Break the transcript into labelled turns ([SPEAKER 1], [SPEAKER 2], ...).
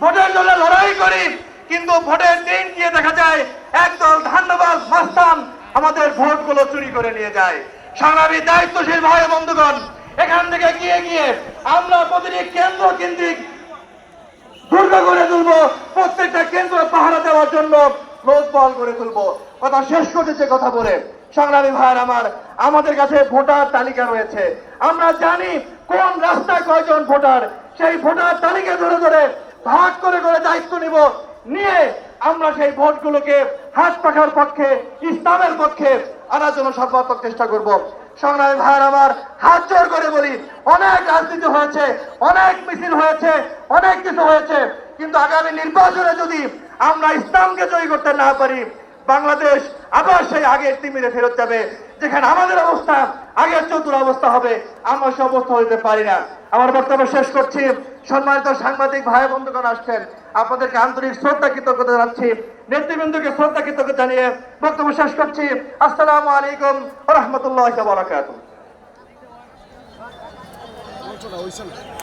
[SPEAKER 1] ভোটের জন্য লড়াই করি, কিন্তু ভোটের দিন গিয়ে দেখা যায়, একদল ধান্যবাদ মাস্তান আমাদের ভোটগুলো চুরি করে নিয়ে যায়। সংগ্রামী দায়িত্বশীল ভাই বন্ধুগণ, এখান থেকে গিয়ে গিয়ে আমরা প্রতিটি কেন্দ্র কেন্দ্রিক দুর্গ করে তুলবো, প্রত্যেকটা কেন্দ্র পাহারা দেওয়ার জন্য রোজ বল করে তুলবো। কথা শেষ করতেছে কথা বলে, সংগ্রামী ভাইয়ের আমার, আমাদের কাছে ভোটার তালিকা রয়েছে। আমরা জানি কোন রাস্তায় কয়জন ভোটার, সেই ভোটার তালিকা ধরে ধরে ভাগ করে করে দায়িত্ব নিব। নিয়ে আমরা সেই ভোটগুলোকে হাত পাখার পক্ষে, ইসলামের পক্ষে আনার জন্য সর্বাত্মক চেষ্টা করব। সংগ্রামী ভাইয়ের, আমার হাত জোর করে বলি, অনেক রাজনীতি হয়েছে, অনেক মিছিল হয়েছে, অনেক কিছু হয়েছে। কিন্তু আগামী নির্বাচনে যদি আমরা ইসলামকে জয়ী করতে না পারি, বাংলাদেশ আবার সেই আগের তিমিরে ফেরত যাবে, যেখানে আমাদের অবস্থা আগের চতুর অবস্থা হবে, আমরা সে অবস্থা হইতে পারি না। আমার বক্তব্য শেষ করছি। সম্মানিত সাংবাদিক ভাই বন্ধুগণ আসছেন। আপনাদেরকে আন্তরিক শ্রদ্ধা কৃতজ্ঞতা জানাচ্ছি। নেতৃবৃন্দকে শ্রদ্ধা কৃতজ্ঞতা জানিয়ে বক্তব্য শেষ করছি। আসসালাম আলাইকুম রহমতুল্লাহ বারাকাতুহ।